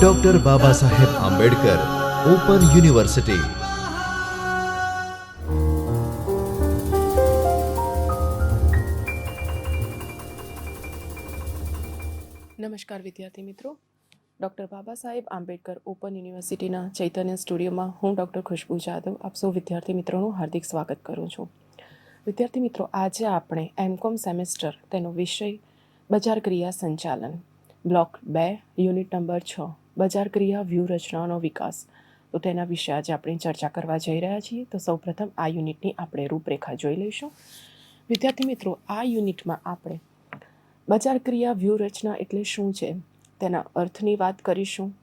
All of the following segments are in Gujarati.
Doctor Baba Saheb Ambedkar open university નમસ્કાર વિદ્યાર્થી મિત્રો. ડૉક્ટર બાબા સાહેબ આંબેડકર ઓપન યુનિવર્સિટીના ચૈતન્ય સ્ટુડિયોમાં હું ડૉક્ટર ખુશ્બુ જાદવ આપ સૌ વિદ્યાર્થી મિત્રોનું હાર્દિક સ્વાગત કરું છું. વિદ્યાર્થી મિત્રો, આજે આપણે એમકોમ સેમેસ્ટર તેનો વિષય બજાર ક્રિયા સંચાલન બ્લોક બે, યુનિટ નંબર છ, બજાર ક્રિયા વ્યૂહરચનાનો વિકાસ. તો તેના વિશે આજે આપણે ચર્ચા કરવા જઈ રહ્યા છીએ. તો સૌપ્રથમ આ યુનિટની આપણે રૂપરેખા જોઈ લઈશું. વિદ્યાર્થી મિત્રો, આ યુનિટમાં આપણે બજાર ક્રિયા વ્યૂહરચના એટલે શું છે, તેના અર્થની વાત કરીશું.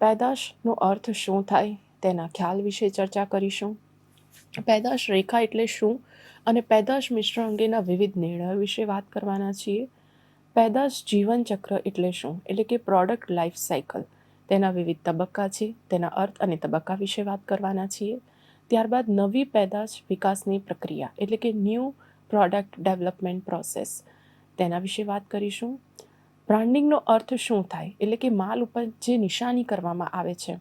પેદાશનો અર્થ શું થાય, તેના ખ્યાલ વિશે ચર્ચા કરીશું. પેદાશ રેખા એટલે શું, અને પેદાશ મિશ્રણ અંગેના વિવિધ નિર્ણયો વિશે વાત કરવાના છીએ. પેદાશ જીવનચક્ર એટલે શું? એટલે કે પ્રોડક્ટ લાઈફ સાયકલ તેના વિવિધ તબક્કા છે. તેના અર્થ અને તબક્કા વિશે વાત કરવાના છીએ. ત્યારબાદ નવી પેદાશ વિકાસની પ્રક્રિયા, એટલે કે ન્યૂ પ્રોડક્ટ ડેવલપમેન્ટ પ્રોસેસ તેના વિશે વાત કરીશું. બ્રાન્ડિંગનો અર્થ શું થાય? એટલે કે માલ ઉપર જે નિશાની કરવામાં આવે છે,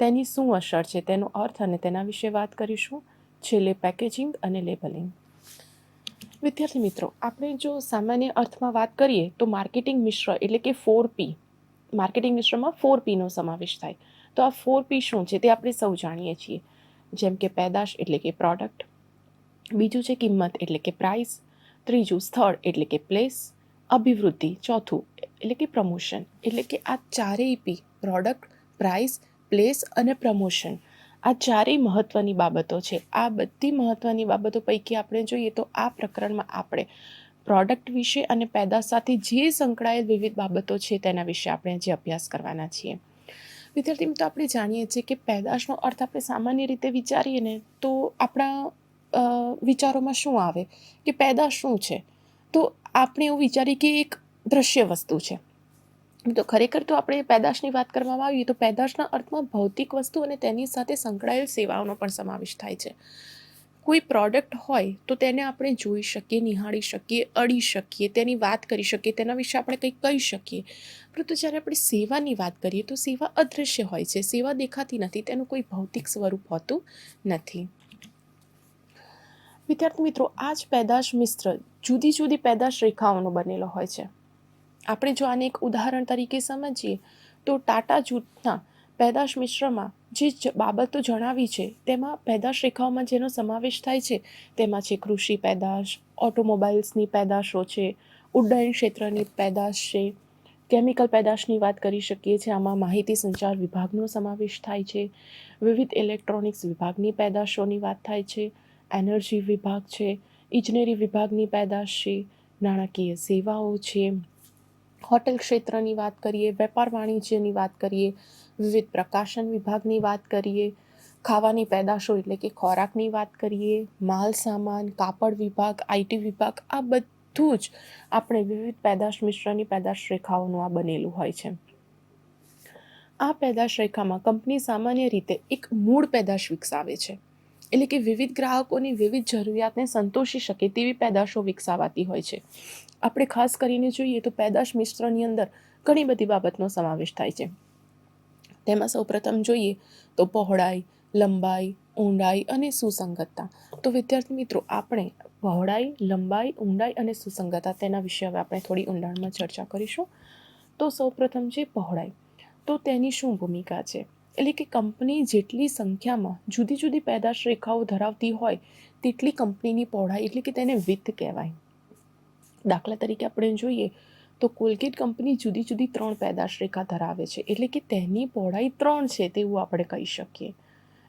તેની શું અસર છે? તેનો અર્થ અને તેના વિશે વાત કરીશું. છેલ્લે પેકેજિંગ અને લેબલિંગ વિદ્યાર્થી મિત્રો, આપણે જો સામાન્ય અર્થમાં વાત કરીએ, તો માર્કેટિંગ મિશ્ર એટલે કે ફોર પી માર્કેટિંગ મિશ્રમાં ફોર પીનો સમાવેશ થાય. તો આ ફોર પી શું છે તે આપણે સૌ જાણીએ છીએ. જેમ કે પેદાશ એટલે કે પ્રોડક્ટ બીજું છે કિંમત એટલે કે પ્રાઇસ ત્રીજું સ્થળ એટલે કે પ્લેસ અભિવૃદ્ધિ, ચોથું એટલે કે પ્રમોશન એટલે કે આ ચારેય પી પ્રોડક્ટ પ્રાઇસ પ્લેસ અને પ્રમોશન આ ચારેય મહત્ત્વની બાબતો છે. આ બધી મહત્ત્વની બાબતો પૈકી આપણે જોઈએ તો આ પ્રકરણમાં આપણે પ્રોડક્ટ વિશે અને પેદાશ સાથે જે સંકળાયેલ વિવિધ બાબતો છે તેના વિશે આપણે જે અભ્યાસ કરવાના છીએ. વિદ્યાર્થી મિત્રો, આપણે જાણીએ છીએ કે પેદાશનો અર્થ આપણે સામાન્ય રીતે વિચારીએ ને તો આપણા વિચારોમાં શું આવે? કે પેદાશ શું છે? તો આપણે એવું વિચારીએ કે એક દ્રશ્ય વસ્તુ છે. તો ખરેખર તો આપણે પેદાશની વાત કરવામાં આવીએ તો પેદાશના અર્થમાં ભૌતિક વસ્તુ અને તેની સાથે સંકળાયેલ સેવાઓનો પણ સમાવેશ થાય છે. કોઈ પ્રોડક્ટ હોય તો તેને આપણે જોઈ શકીએ, નિહાળી શકીએ, અડી શકીએ, તેની વાત કરી શકીએ, તેના વિશે આપણે કંઈક કહી શકીએ. પરંતુ જ્યારે આપણે સેવાની વાત કરીએ તો સેવા અદૃશ્ય હોય છે, સેવા દેખાતી નથી, તેનું કોઈ ભૌતિક સ્વરૂપ હોતું નથી. વિદ્યાર્થી મિત્રો, આ જ પેદાશ મિશ્ર જુદી જુદી પેદાશ રેખાઓનો બનેલો હોય છે. આપણે જો આને એક ઉદાહરણ તરીકે સમજીએ, તો ટાટા જૂથના પેદાશ મિશ્રમાં જે બાબતો જણાવી છે, તેમાં પેદાશ રેખાઓમાં જેનો સમાવેશ થાય છે, તેમાં છે કૃષિ પેદાશ ઓટોમોબાઈલ્સની પેદાશો છે, ઉડ્ડયન ક્ષેત્રની પેદાશ છે, કેમિકલ પેદાશની વાત કરી શકીએ છીએ, આમાં માહિતી સંચાર વિભાગનો સમાવેશ થાય છે, વિવિધ ઇલેક્ટ્રોનિક્સ વિભાગની પેદાશોની વાત થાય છે, એનર્જી વિભાગ છે, ઇજનેરી વિભાગની પેદાશ છે, નાણાકીય સેવાઓ છે હોટેલ ક્ષેત્રની વાત કરીએ, વેપાર વાણિજ્યની વાત કરીએ, વિવિધ પ્રકાશન વિભાગની વાત કરીએ, ખાવાની પેદાશો એટલે કે ખોરાકની વાત કરીએ, માલ સામાન, કાપડ વિભાગ આઈટી વિભાગ, આ બધું જ આપણે વિવિધ પેદાશ મિશ્રની પેદાશ રેખાઓનું આ બનેલું હોય છે. આ પેદાશ રેખામાં કંપની સામાન્ય રીતે એક મૂળ પેદાશ વિકસાવે છે. એટલે કે વિવિધ ગ્રાહકોની વિવિધ જરૂરિયાતને સંતોષી શકે તેવી પેદાશો વિકસાવાતી હોય છે. આપણે ખાસ કરીને જોઈએ તો પેદાશ મિશ્રની અંદર ઘણી બધી બાબતનો સમાવેશ થાય છે. તેમાં સૌપ્રથમ જોઈએ તો પહોળાઈ, લંબાઈ, ઊંડાઈ અને સુસંગતતા. તો વિદ્યાર્થી મિત્રો, આપણે પહોળાઈ, લંબાઈ, ઊંડાઈ અને સુસંગતતા તેના વિશે હવે આપણે થોડી ઊંડાણમાં ચર્ચા કરીશું. તો સૌપ્રથમ છે પહોળાઈ. તો તેની શું ભૂમિકા છે? એટલે કે કંપની જેટલી સંખ્યામાં જુદી જુદી પેદાશ રેખાઓ ધરાવતી હોય, તેટલી કંપનીની પહોળાઈ એટલે કે તેને વિથ કહેવાય. દાખલા તરીકે આપણે જોઈએ તો કોલગેટ કંપની જુદી જુદી ત્રણ પેદાશ રેખા ધરાવે છે. એટલે કે તેની પહોળાઈ ત્રણ છે તેવું આપણે કહી શકીએ.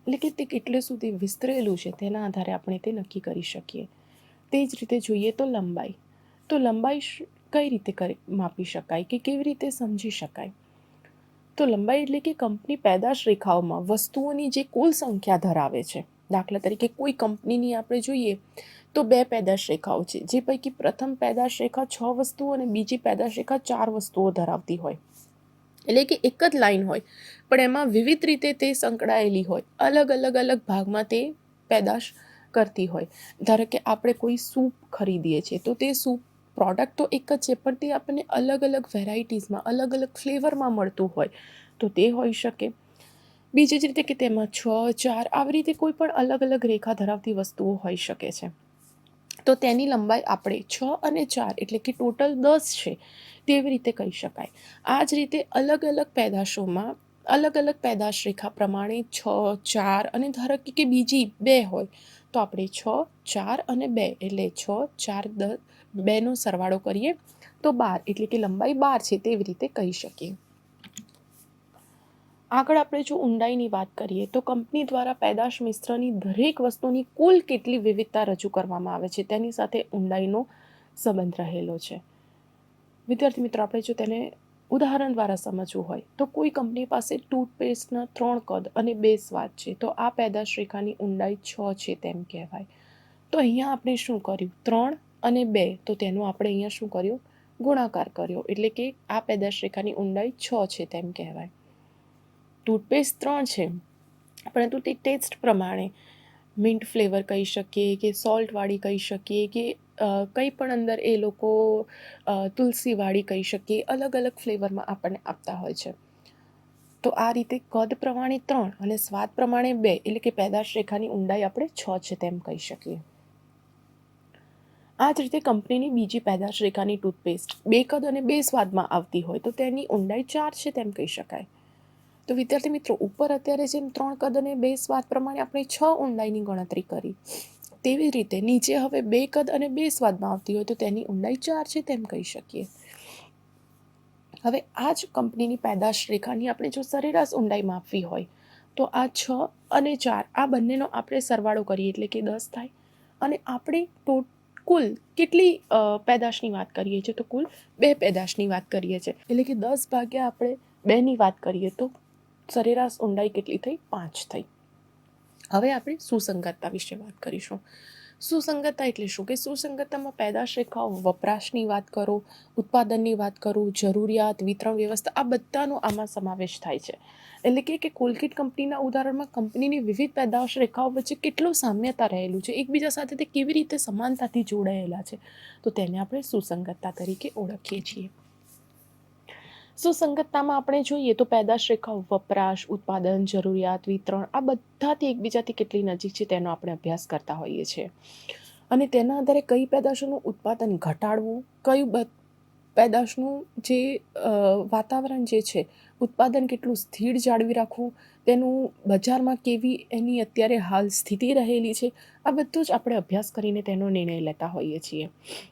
એટલે કે તે કેટલે સુધી વિસ્તરેલું છે તેના આધારે આપણે તે નક્કી કરી શકીએ. તે જ રીતે જોઈએ તો લંબાઈ. તો લંબાઈ કઈ રીતે કરી માપી શકાય કે કેવી રીતે સમજી શકાય? તો લંબાઈ એટલે કે કંપની પેદાશ રેખાઓમાં વસ્તુઓની જે કુલ સંખ્યા ધરાવે છે. દાખલા તરીકે કોઈ કંપનીની આપણે જોઈએ તો બે પેદાશ રેખાઓ છે. જે પૈકી પ્રથમ પેદાશ રેખા છ વસ્તુઓ અને બીજી પેદાશ રેખા ચાર વસ્તુઓ ધરાવતી હોય. એટલે કે એક જ લાઈન હોય. પણ એમાં વિવિધ રીતે તે સંકળાયેલી હોય. અલગ અલગ અલગ ભાગમાં તે પેદાશ કરતી હોય. ધારો કે આપણે કોઈ સૂપ ખરીદીએ છીએ તો તે સૂપ પ્રોડક્ટ તો એક જ છે, પણ તે આપણને અલગ અલગ વેરાયટીઝમાં, અલગ અલગ ફ્લેવરમાં મળતું હોય તો તે હોઈ શકે. બીજી જ રીતે કે તેમાં છ, ચાર આવી રીતે કોઈ પણ અલગ અલગ રેખા ધરાવતી વસ્તુઓ હોઈ શકે છે. તો તેની લંબાઈ આપણે છ અને ચાર એટલે કે ટોટલ દસ છે તેવી રીતે કહી શકાય. આ જ રીતે અલગ અલગ પેદાશોમાં અલગ અલગ પેદાશ રેખા પ્રમાણે છ, ચાર અને ધારો કે કે બીજી બે હોય, તો આપણે છ, ચાર અને બે એટલે છ, ચાર દસ બેનો સરવાળો કરીએ તો બાર એટલે કે લંબાઈ બાર છે તેવી રીતે કહી શકીએ. આગળ આપણે જો ઊંડાઈની વાત કરીએ તો કંપની દ્વારા પેદાશ મિશ્રની દરેક વસ્તુની કુલ કેટલી વિવિધતા રજૂ કરવામાં આવે છે તેની સાથે ઊંડાઈનો સંબંધ રહેલો છે. વિદ્યાર્થી મિત્રો, આપણે જો તેને ઉદાહરણ દ્વારા સમજવું હોય તો કોઈ કંપની પાસે ટૂથપેસ્ટના ત્રણ કદ અને બે સ્વાદ છે. તો આ પેદાશ રેખાની ઊંડાઈ છ છે તેમ કહેવાય. તો અહીંયા આપણે શું કર્યું? ત્રણ અને બે. તો તેનું આપણે અહીંયા શું કર્યું? ગુણાકાર કર્યો. એટલે કે આ પેદાશ રેખાની ઊંડાઈ છ છે તેમ કહેવાય. ટૂથપેસ્ટ ત્રણ છે. પરંતુ તે ટેસ્ટ પ્રમાણે મિન્ટ ફ્લેવર કહી શકીએ કે સોલ્ટવાળી કહી શકીએ કે કંઈ પણ અંદર એ લોકો તુલસીવાળી કહી શકીએ, અલગ અલગ ફ્લેવરમાં આપણને આપતા હોય છે. તો આ રીતે કદ પ્રમાણે ત્રણ અને સ્વાદ પ્રમાણે બે, એટલે કે પેદાશ રેખાની ઊંડાઈ આપણે છ છે તેમ કહી શકીએ. આ જ રીતે કંપનીની બીજી પેદાશ રેખાની ટૂથપેસ્ટ, બે કદ અને બે સ્વાદમાં આવતી હોય તો તેની ઊંડાઈ ચાર છે તેમ કહી શકાય. તો વિદ્યાર્થી મિત્રો, ઉપર અત્યારે જેમ ત્રણ કદ અને બે સ્વાદ પ્રમાણે આપણે છ ઊંડાઈની ગણતરી કરી. તેવી રીતે નીચે હવે બે કદ અને બે સ્વાદમાં આવતી હોય તો તેની ઊંડાઈ ચાર છે તેમ કહી શકીએ. હવે આ જ કંપનીની પેદાશ રેખાની આપણે જો સરેરાશ ઊંડાઈ માપવી હોય, તો આ છ અને ચાર, આ બંનેનો આપણે સરવાળો કરીએ એટલે કે દસ થાય. અને આપણે ટો કુલ કેટલી પેદાશની વાત કરીએ છીએ? તો કુલ બે પેદાશની વાત કરીએ છીએ. એટલે કે દસ ભાગ્યા આપણે બેની વાત કરીએ તો સરેરાશ ઊંડાઈ કેટલી થઈ? પાંચ થઈ. હવે આપણે સુસંગતતા વિશે વાત કરીશું. સુસંગતતા એટલે શું? કે સુસંગતતામાં પેદાશ રેખાઓ વપરાશની વાત કરો, ઉત્પાદનની વાત કરું, જરૂરિયાત, વિતરણ વ્યવસ્થા, આ બધાનો આમાં સમાવેશ થાય છે. એટલે કે કે કોલગેટ કંપનીના ઉદાહરણમાં કંપનીની વિવિધ પેદાશ રેખાઓ વચ્ચે કેટલું સામ્યતા રહેલું છે? એકબીજા સાથે તે કેવી રીતે સમાનતાથી જોડાયેલા છે? તો તેને આપણે સુસંગતતા તરીકે ઓળખીએ છીએ. સુસંગતતામાં આપણે જોઈએ તો પેદાશ રેખા, વપરાશ, ઉત્પાદન, જરૂરિયાત, વિતરણ આ બધાથી એકબીજાથી કેટલી નજીક છે તેનો આપણે અભ્યાસ કરતા હોઈએ છીએ. અને તેના આધારે કઈ પેદાશોનું ઉત્પાદન ઘટાડવું, કયું પેદાશનું જે વાતાવરણ જે છે, ઉત્પાદન કેટલું સ્થિર જાળવી રાખવું તેનું બજારમાં કેવી એની અત્યારે હાલ સ્થિતિ રહેલી છે, આ બધું જ આપણે અભ્યાસ કરીને તેનો નિર્ણય લેતા હોઈએ છીએ.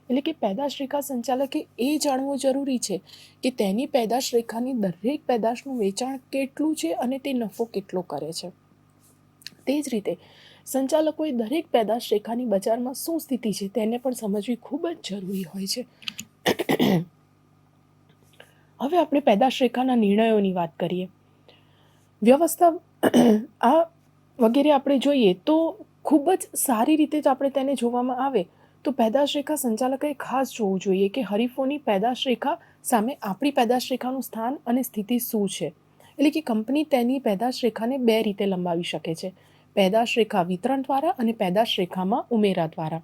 એટલે કે પેદાશ રેખા સંચાલકે એ જાણવું જરૂરી છે કે તેની પેદાશ રેખાની દરેક પેદાશનું વેચાણ કેટલું છે અને તે નફો કેટલો કરે છે. તે જ રીતે સંચાલકોએ દરેક પેદાશ રેખાની બજારમાં શું સ્થિતિ છે તેને પણ સમજવી ખૂબ જ જરૂરી હોય છે. હવે આપણે પેદાશ રેખાના નિર્ણયોની વાત કરીએ. વ્યવસ્થા, આ વગેરે આપણે જોઈએ તો ખૂબ જ સારી રીતે જ આપણે તેને જોવામાં આવે. તો પેદાશ રેખા સંચાલકોએ ખાસ જોવું જોઈએ કે હરીફોની પેદાશ રેખા સામે આપણી પેદાશ રેખાનું સ્થાન અને સ્થિતિ શું છે. એટલે કે કંપની તેની પેદાશ રેખાને બે રીતે લંબાવી શકે છે. પેદાશ રેખા વિતરણ દ્વારા અને પેદાશ રેખામાં ઉમેરા દ્વારા.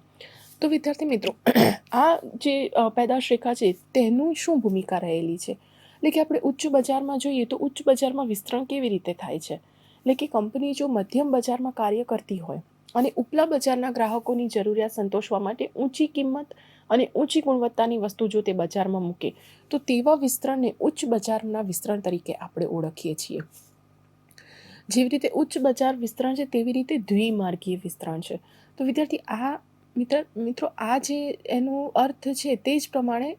તો વિદ્યાર્થી મિત્રો, આ જે પેદાશ રેખા છે તેનું શું ભૂમિકા રહેલી છે? એટલે કે આપણે ઉચ્ચ બજારમાં જોઈએ તો ઉચ્ચ બજારમાં વિસ્તરણ કેવી રીતે થાય છે? એટલે કે કંપની જો મધ્યમ બજારમાં કાર્ય કરતી હોય અને ઉપલા બજારના ગ્રાહકોની જરૂરિયાત સંતોષવા માટે ઊંચી કિંમત અને ઊંચી ગુણવત્તાની વસ્તુ જો તે બજારમાં મૂકે, તો તેવા વિસ્તરણને ઉચ્ચ બજારના વિસ્તરણ તરીકે આપણે ઓળખીએ છીએ. જેવી રીતે ઉચ્ચ બજાર વિસ્તરણ છે, તેવી રીતે દ્વિમાર્ગીય વિસ્તરણ છે. તો વિદ્યાર્થી, આ મિત્ર, મિત્રો, આ જે એનો અર્થ છે તે જ પ્રમાણે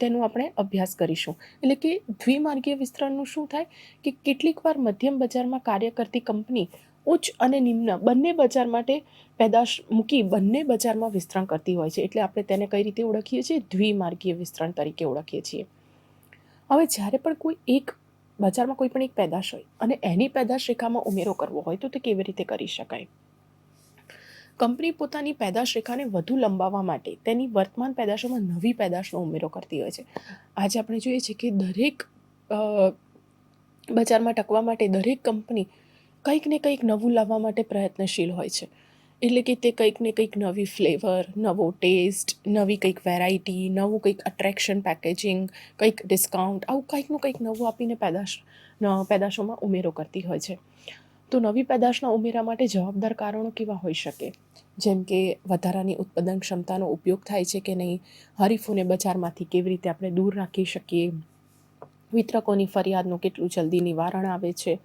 તેનો આપણે અભ્યાસ કરીશું. એટલે કે દ્વિમાર્ગીય વિસ્તરણનું શું થાય? કે કેટલીક વાર મધ્યમ બજારમાં કાર્ય કરતી કંપની ઉચ્ચ અને નિમ્ન બંને બજાર માટે પેદાશ મૂકી બંને બજારમાં વિસ્તરણ કરતી હોય છે. એટલે આપણે તેને કઈ રીતે ઓળખીએ છીએ? દ્વિમાર્ગીય વિસ્તરણ તરીકે ઓળખીએ છીએ. હવે જ્યારે પણ કોઈ એક બજારમાં કોઈ પણ એક પેદાશ હોય અને એની પેદાશ રેખામાં ઉમેરો કરવો હોય તો તે કેવી રીતે કરી શકાય? કંપની પોતાની પેદાશ રેખાને વધુ લંબાવવા માટે તેની વર્તમાન પેદાશોમાં નવી પેદાશનો ઉમેરો કરતી હોય છે. આજે આપણે જોઈએ છીએ કે દરેક બજારમાં ટકવા માટે દરેક કંપની કંઈક ને કંઈક નવું લાવવા માટે પ્રયત્નશીલ હોય છે. એટલે કે તે કંઈક ને કંઈક નવી ફ્લેવર, નવો ટેસ્ટ, નવી કંઈક વેરાયટી, નવું કંઈક અટ્રેક્શન પેકેજિંગ કંઈક ડિસ્કાઉન્ટ આવું કંઈકનું કંઈક નવું આપીને પેદાશ પેદાશોમાં ઉમેરો કરતી હોય છે. તો નવી પેદાશના ઉમેરા માટે જવાબદાર કારણો કેવા હોઈ શકે? જેમ કે વધારાની ઉત્પાદન ક્ષમતાનો ઉપયોગ થાય છે કે નહીં? હરીફોને બજારમાંથી કેવી રીતે આપણે દૂર રાખી શકીએ? વિતરકોની ફરિયાદનું કેટલું જલ્દી નિવારણ આવે છે?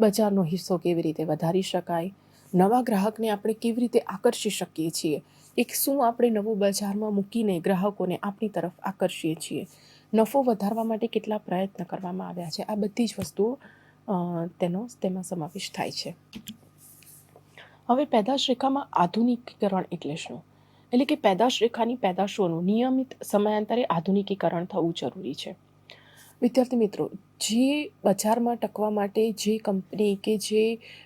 બજારનો હિસ્સો કેવી રીતે વધારી શકાય? નવા ગ્રાહકને આપણે કેવી રીતે આકર્ષી શકીએ છીએ? એક શું આપણે નવું બજારમાં મૂકીને ગ્રાહકોને આપણી તરફ આકર્ષીએ છીએ? નફો વધારવા માટે કેટલા પ્રયત્ન કરવામાં આવ્યા છે? આ બધી જ વસ્તુઓ તેનો તેમાં સમાવેશ થાય છે. હવે પેદાશ રેખામાં આધુનિકીકરણ એટલે શું? એટલે કે પેદાશ રેખાની પેદાશોનું નિયમિત સમયાંતરે આધુનિકીકરણ થવું જરૂરી છે. વિદ્યાર્થી મિત્રો, જે બજારમાં ટકવા માટે જે કંપની કે જે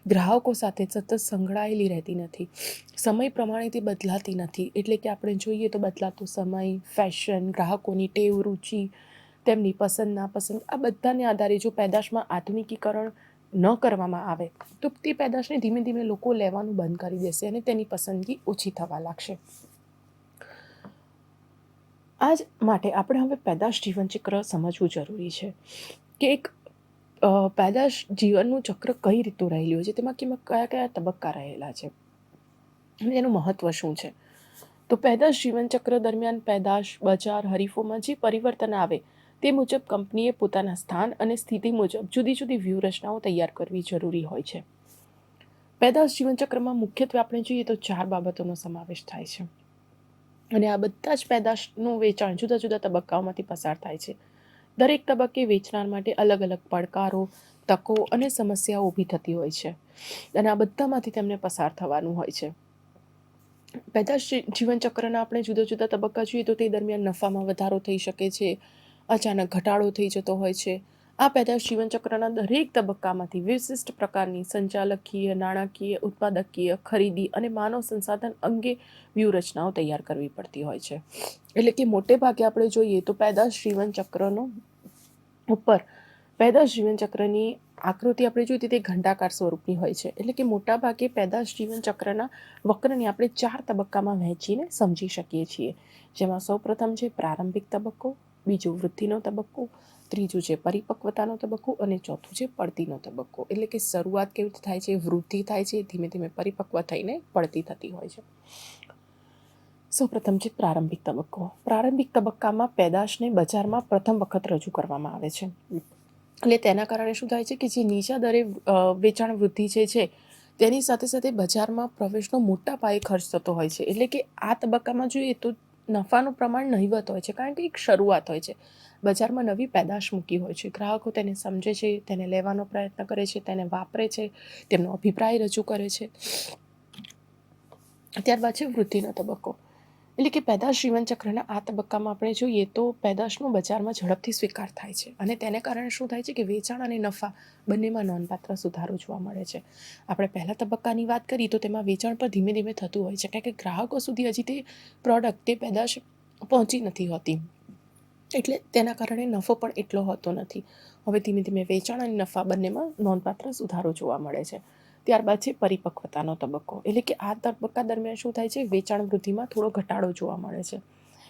ગ્રાહકો સાથે સતત સંકળાયેલી રહેતી નથી, સમય પ્રમાણે તે બદલાતી નથી, એટલે કે આપણે જોઈએ તો બદલાતો સમય, ફેશન, ગ્રાહકોની ટેવ, રુચિ તેમની પસંદ, નાપસંદ, આ બધાને આધારે જો પેદાશમાં આધુનિકીકરણ ન કરવામાં આવે, તો તે પેદાશને ધીમે ધીમે લોકો લેવાનું બંધ કરી દેશે અને તેની પસંદગી ઓછી થવા લાગશે. આ જ માટે આપણે હવે પેદાશ જીવનચક્ર સમજવું જરૂરી છે કે એક પેદાશ જીવનનું ચક્ર કઈ રીતનું રહેલું હોય છે, તેમાં કેમાં કયા કયા તબક્કા રહેલા છે અને એનું મહત્ત્વ શું છે? તો પેદાશ જીવનચક્ર દરમિયાન પેદાશ, બજાર, હરીફોમાં જે પરિવર્તન આવે તે મુજબ કંપનીએ પોતાના સ્થાન અને સ્થિતિ મુજબ જુદી જુદી વ્યૂહરચનાઓ તૈયાર કરવી જરૂરી હોય છે. પેદાશ જીવનચક્રમાં મુખ્યત્વે આપણે જોઈએ તો ચાર બાબતોનો સમાવેશ થાય છે. અને આ બધા જ પેદાશનું વેચાણ જુદા જુદા તબક્કાઓમાંથી પસાર થાય છે. દરેક તબક્કે વેચનાર માટે અલગ અલગ પડકારો, તકો અને સમસ્યાઓ ઊભી થતી હોય છે. અને આ બધામાંથી તેમને પસાર થવાનું હોય છે. પેદાશ જીવનચક્રના આપણે જુદા જુદા તબક્કા જોઈએ તો તે દરમિયાન નફામાં વધારો થઈ શકે છે. અચાનક ઘટાડો થઈ જતો હોય છે. આ પેદાશ જીવનચક્રના દરેક તબક્કામાંથી વિશિષ્ટ પ્રકારની સંચાલકીય, નાણાકીય, ઉત્પાદકીય ખરીદી અને માનવ સંસાધન અંગે વ્યૂહરચનાઓ તૈયાર કરવી પડતી હોય છે. એટલે કે મોટે ભાગે આપણે જોઈએ તો પેદાશ જીવનચક્રનો ઉપર પેદાશ જીવનચક્રની આકૃતિ આપણે જોઈએ તો ઘંટાકાર સ્વરૂપની હોય છે. એટલે કે મોટા ભાગે પેદાશ જીવનચક્રના વક્રને આપણે ચાર તબક્કામાં વહેંચીને સમજી શકીએ છીએ. જેમાં સૌપ્રથમ છે પ્રારંભિક તબક્કો બીજું વૃદ્ધિનો તબક્કો, ત્રીજું છે પરિપક્વતાનો તબક્કો અને ચોથું છે પડતીનો તબક્કો. એટલે કે શરૂઆત કેવી રીતે થાય છે, વૃદ્ધિ થાય છે, ધીમે ધીમે પરિપક્વ થઈને પડતી થતી હોય છે. સૌપ્રથમ છે પ્રારંભિક તબક્કો. પ્રારંભિક તબક્કામાં પેદાશને બજારમાં પ્રથમ વખત રજૂ કરવામાં આવે છે. એટલે તેના કારણે શું થાય છે કે જે નીચા દરે વેચાણ વૃદ્ધિ જે છે, તેની સાથે સાથે બજારમાં પ્રવેશનો મોટા પાયે ખર્ચ થતો હોય છે. એટલે કે આ તબક્કામાં જોઈએ તો નફાનું પ્રમાણ નહિવત હોય છે, કારણ કે એક શરૂઆત હોય છે. બજારમાં નવી પેદાશ મૂકી હોય છે. ગ્રાહકો તેને સમજે છે, તેને લેવાનો પ્રયત્ન કરે છે, તેને વાપરે છે, તેમનો અભિપ્રાય રજૂ કરે છે. ત્યારબાદ છે વૃદ્ધિનો તબક્કો. એટલે કે પેદાશ જીવનચક્રના આ તબક્કામાં આપણે જોઈએ તો પેદાશનું બજારમાં ઝડપથી સ્વીકાર થાય છે. અને તેને કારણે શું થાય છે કે વેચાણ અને નફા બંનેમાં નોંધપાત્ર સુધારો જોવા મળે છે. આપણે પહેલા તબક્કાની વાત કરીએ તો તેમાં વેચાણ પર ધીમે ધીમે થતું હોય છે. કારણ કે ગ્રાહકો સુધી હજી તે પ્રોડક્ટ, તે પેદાશ પહોંચી નથી હોતી. એટલે તેના કારણે નફો પણ એટલો હોતો નથી. હવે ધીમે ધીમે વેચાણ અને નફા બંનેમાં નોંધપાત્ર સુધારો જોવા મળે છે. ત્યારબાદ છે પરિપક્વતાનો તબક્કો. એટલે કે આ તબક્કા દરમિયાન શું થાય છે? વેચાણ વૃદ્ધિમાં થોડો ઘટાડો જોવા મળે છે.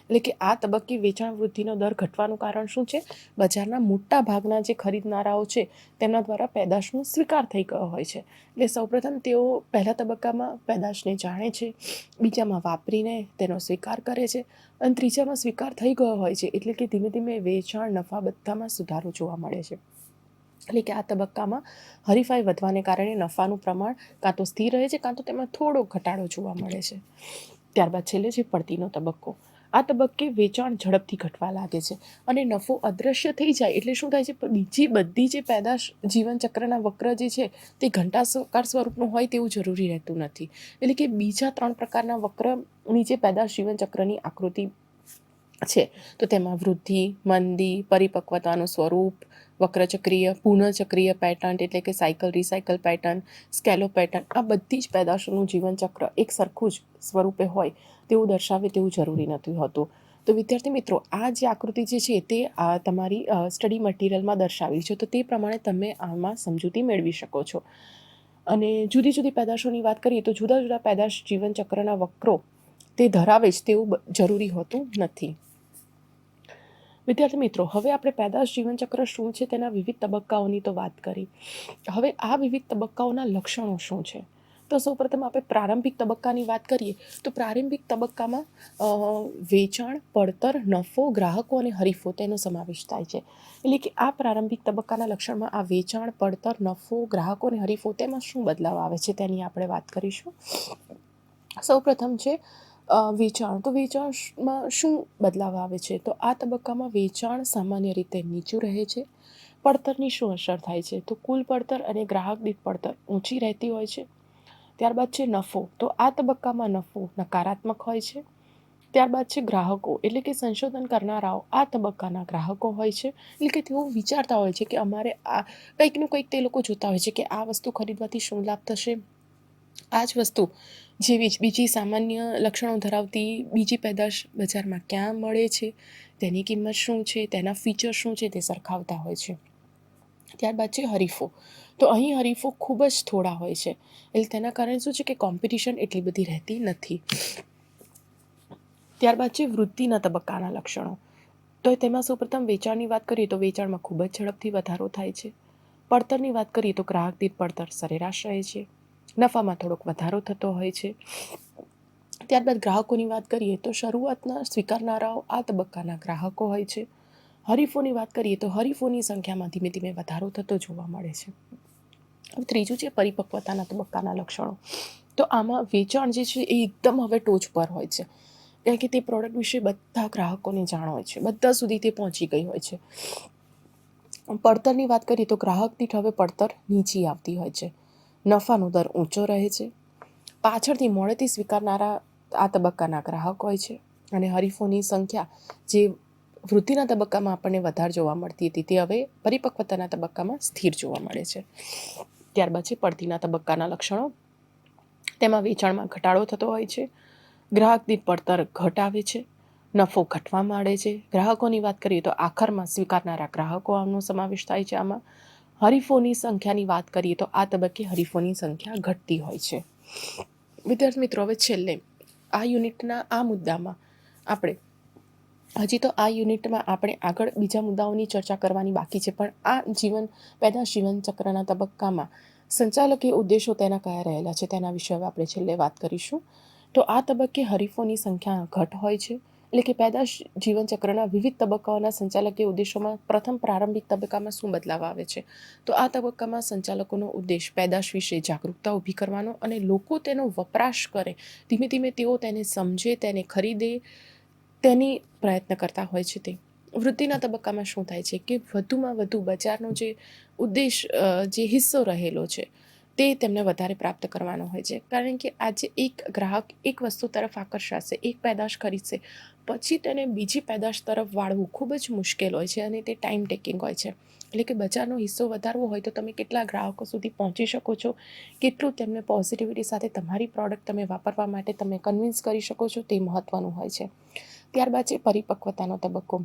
એટલે કે આ તબક્કે વેચાણ વૃદ્ધિનો દર ઘટવાનું કારણ શું છે? બજારના મોટા ભાગના જે ખરીદનારાઓ છે, તેમના દ્વારા પેદાશનો સ્વીકાર થઈ ગયો હોય છે. એટલે સૌપ્રથમ તેઓ પહેલા તબક્કામાં પેદાશને જાણે છે, બીજામાં વાપરીને તેનો સ્વીકાર કરે છે અને ત્રીજામાં સ્વીકાર થઈ ગયો હોય છે. એટલે કે ધીમે ધીમે વેચાણ નફા બધામાં સુધારો જોવા મળે છે. એટલે કે આ તબક્કામાં હરીફાઈ વધવાને કારણે નફાનું પ્રમાણ કાં તો સ્થિર રહે છે, કાં તો તેમાં થોડો ઘટાડો જોવા મળે છે. ત્યારબાદ છેલ્લે છે પડતીનો તબક્કો. આ તબક્કે વેચાણ ઝડપથી ઘટવા લાગે છે અને નફો અદૃશ્ય થઈ જાય એટલે શું થાય છે બીજી બધી જે પેદાશ જીવનચક્રના વક્ર જે છે તે ઘંટાકાર સ્વરૂપનું હોય તેવું જરૂરી રહેતું નથી. એટલે કે બીજા ત્રણ પ્રકારના વક્રની જે પેદાશ જીવનચક્રની આકૃતિ છે, તો તેમાં વૃદ્ધિ, મંદી, પરિપક્વતાનું સ્વરૂપ વક્રચક્રીય પુનઃચક્રીય પેટર્ન એટલે કે સાયકલ રિસાયકલ પેટર્ન સ્કેલો પેટર્ન આ બધી જ પેદાશોનું જીવનચક્ર એક સરખું જ સ્વરૂપે હોય તેવું દર્શાવે તેવું જરૂરી નથી હોતું. તો વિદ્યાર્થી મિત્રો, આ જે આકૃતિ જે છે તે તમારી સ્ટડી મટીરિયલમાં દર્શાવી છે, તો તે પ્રમાણે તમે આમાં સમજૂતી મેળવી શકો છો. અને જુદી જુદી પેદાશોની વાત કરીએ તો જુદા જુદા પેદાશ જીવનચક્રના વક્રો તે ધરાવે જ તેવું જરૂરી હોતું નથી. વિદ્યાર્થી મિત્રો, હવે આપણે પેદાશ જીવનચક્ર શું છે તેના વિવિધ તબક્કાઓની તો વાત કરી. હવે આ વિવિધ તબક્કાઓના લક્ષણો શું છે? તો સૌપ્રથમ આપણે પ્રારંભિક તબક્કાની વાત કરીએ, તો પ્રારંભિક તબક્કામાં વેચાણ, પડતર, નફો, ગ્રાહકો અને હરીફો તેનો સમાવેશ થાય છે. એટલે કે આ પ્રારંભિક તબક્કાના લક્ષણમાં આ વેચાણ, પડતર, નફો, ગ્રાહકો અને હરીફો તેમાં શું બદલાવ આવે છે તેની આપણે વાત કરીશું. સૌપ્રથમ છે વેચાણ. તો વેચાણમાં શું બદલાવ આવે છે? તો આ તબક્કામાં વેચાણ સામાન્ય રીતે નીચું રહે છે. પડતરની શું અસર થાય છે? તો કુલ પડતર અને ગ્રાહક દીઠ પડતર ઊંચી રહેતી હોય છે. ત્યારબાદ છે નફો. તો આ તબક્કામાં નફો નકારાત્મક હોય છે. ત્યારબાદ છે ગ્રાહકો. એટલે કે સંશોધન કરનારાઓ આ તબક્કાના ગ્રાહકો હોય છે. એટલે કે તેઓ વિચારતા હોય છે કે અમારે આ કંઈકનું કંઈક તે લોકો જોતા હોય છે કે આ વસ્તુ ખરીદવાથી શું લાભ થશે? આ જ વસ્તુ જેવી જ બીજી સામાન્ય લક્ષણો ધરાવતી બીજી પેદાશ બજારમાં ક્યાં મળે છે, તેની કિંમત શું છે, તેના ફીચર શું છે તે સરખાવતા હોય છે. ત્યારબાદ છે હરીફો. તો અહીં હરીફો ખૂબ જ થોડા હોય છે. એટલે તેના કારણે શું છે કે કોમ્પિટિશન એટલી બધી રહેતી નથી. ત્યારબાદ છે વૃદ્ધિના તબક્કાના લક્ષણો. તો તેમાં સૌપ્રથમ વેચાણની વાત કરીએ તો વેચાણમાં ખૂબ જ ઝડપથી વધારો થાય છે. પડતરની વાત કરીએ તો ગ્રાહક દીઠ પડતર સરેરાશ રહે છે. નફામાં થોડોક વધારો થતો હોય છે. ત્યારબાદ ગ્રાહકોની વાત કરીએ તો શરૂઆતના સ્વીકારનારાઓ આ તબક્કાના ગ્રાહકો હોય છે. હરીફોની વાત કરીએ તો હરીફોની સંખ્યામાં ધીમે ધીમે વધારો થતો જોવા મળે છે. ત્રીજું છે પરિપક્વતાના તબક્કાના લક્ષણો. તો આમાં વેચાણ જે છે એ એકદમ હવે ટોચ પર હોય છે. કારણ કે તે પ્રોડક્ટ વિશે બધા ગ્રાહકોને જાણ હોય છે. બધા સુધી તે પહોંચી ગઈ હોય છે. પડતરની વાત કરીએ તો ગ્રાહક દીઠ હવે પડતર નીચી આવતી હોય છે. નફાનો દર ઊંચો રહે છે. પાછળથી મોડેથી સ્વીકારનારા આ તબક્કાના ગ્રાહક હોય છે અને હરીફોની સંખ્યા જે વૃદ્ધિના તબક્કામાં આપણને વધારે જોવા મળતી હતી તે હવે પરિપક્વતાના તબક્કામાં સ્થિર જોવા મળે છે. ત્યારબાદ છે પડતીના તબક્કાના લક્ષણો. તેમાં વેચાણમાં ઘટાડો થતો હોય છે. ગ્રાહક દીઠ પડતર ઘટ આવે છે. નફો ઘટવા માંડે છે. ગ્રાહકોની વાત કરીએ તો આખરમાં સ્વીકારનારા ગ્રાહકો આનો સમાવેશ થાય છે આમાં. હરીફોની સંખ્યાની વાત કરીએ તો આ તબક્કે હરીફોની સંખ્યા ઘટતી હોય છે. વિદ્યાર્થી મિત્રો, હવે છેલ્લે આ યુનિટના આ મુદ્દામાં આપણે, હજી તો આ યુનિટમાં આપણે આગળ બીજા મુદ્દાઓની ચર્ચા કરવાની બાકી છે, પણ આ જીવન, પેદા જીવન ચક્રના તબક્કામાં સંચાલકીય ઉદ્દેશો તેના કયા રહેલા છે તેના વિશે હવે આપણે છેલ્લે વાત કરીશું. તો આ તબક્કે હરીફોની સંખ્યા ઘટ હોય છે. એટલે કે પેદાશ જીવનચક્રના વિવિધ તબક્કાઓના સંચાલકીય ઉદ્દેશોમાં પ્રથમ પ્રારંભિક તબક્કામાં શું બદલાવ આવે છે? તો આ તબક્કામાં સંચાલકોનો ઉદ્દેશ પેદાશ વિશે જાગૃતતા ઊભી કરવાનો અને લોકો તેનો વપરાશ કરે. ધીમે ધીમે તેઓ તેને સમજે, તેને ખરીદે, તેની પ્રયત્ન કરતા હોય છે તે. વૃદ્ધિના તબક્કામાં શું થાય છે કે વધુમાં વધુ બજારનો જે ઉદ્દેશ જે હિસ્સો રહેલો છે તે તેમને વધારે પ્રાપ્ત કરવાનો હોય છે. કારણ કે આજે એક ગ્રાહક એક વસ્તુ તરફ આકર્ષાશે, એક પેદાશ ખરીદશે પછી તેને બીજી પેદાશ તરફ વાળવું ખૂબ જ મુશ્કેલ હોય છે અને તે ટાઈમ ટેકિંગ હોય છે. એટલે કે બજારનો હિસ્સો વધારવો હોય તો તમે કેટલા ગ્રાહકો સુધી પહોંચી શકો છો? કેટલું તેમને પોઝિટિવિટી સાથે તમારી પ્રોડક્ટ તમે વાપરવા માટે તમે કન્વિન્સ કરી શકો છો તે મહત્ત્વનું હોય છે. ત્યારબાદ છે પરિપક્વતાનો તબક્કો.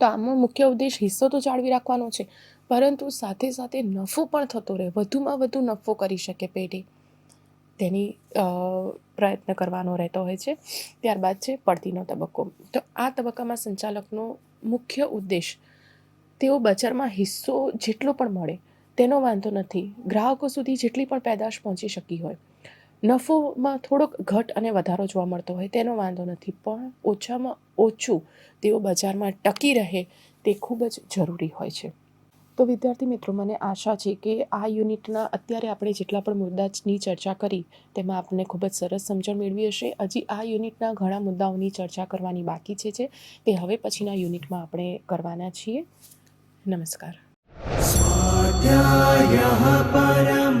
તો આમાં મુખ્ય ઉદ્દેશ હિસ્સો તો જાળવી રાખવાનો છે, પરંતુ સાથે સાથે નફો પણ થતો રહે. વધુમાં વધુ નફો કરી શકે પેઢી. તેની પ્રયત્ન કરવાનો રહેતો હોય છે. ત્યારબાદ છે પડતીનો તબક્કો. તો આ તબક્કામાં સંચાલકનો મુખ્ય ઉદ્દેશ તેઓ બજારમાં હિસ્સો જેટલો પણ મળે તેનો વાંધો નથી. ગ્રાહકો સુધી જેટલી પણ પેદાશ પહોંચી શકી હોય. નફોમાં થોડોક ઘટ અને વધારો જોવા મળતો હોય તેનો વાંધો નથી. પણ ઓછામાં ઓછું તેઓ બજારમાં ટકી રહે તે ખૂબ જ જરૂરી હોય છે. તો વિદ્યાર્થી મિત્રો, મને આશા છે કે આ યુનિટના અત્યારે આપણે જેટલા પણ મુદ્દાની ચર્ચા કરી, તેમાં આપને ખૂબ જ સરસ સમજણ મેળવી હશે. હજી આ યુનિટના ઘણા મુદ્દાઓની ચર્ચા કરવાની બાકી છે જે તે હવે પછીના યુનિટમાં આપણે કરવાના છીએ. નમસ્કાર. પરમં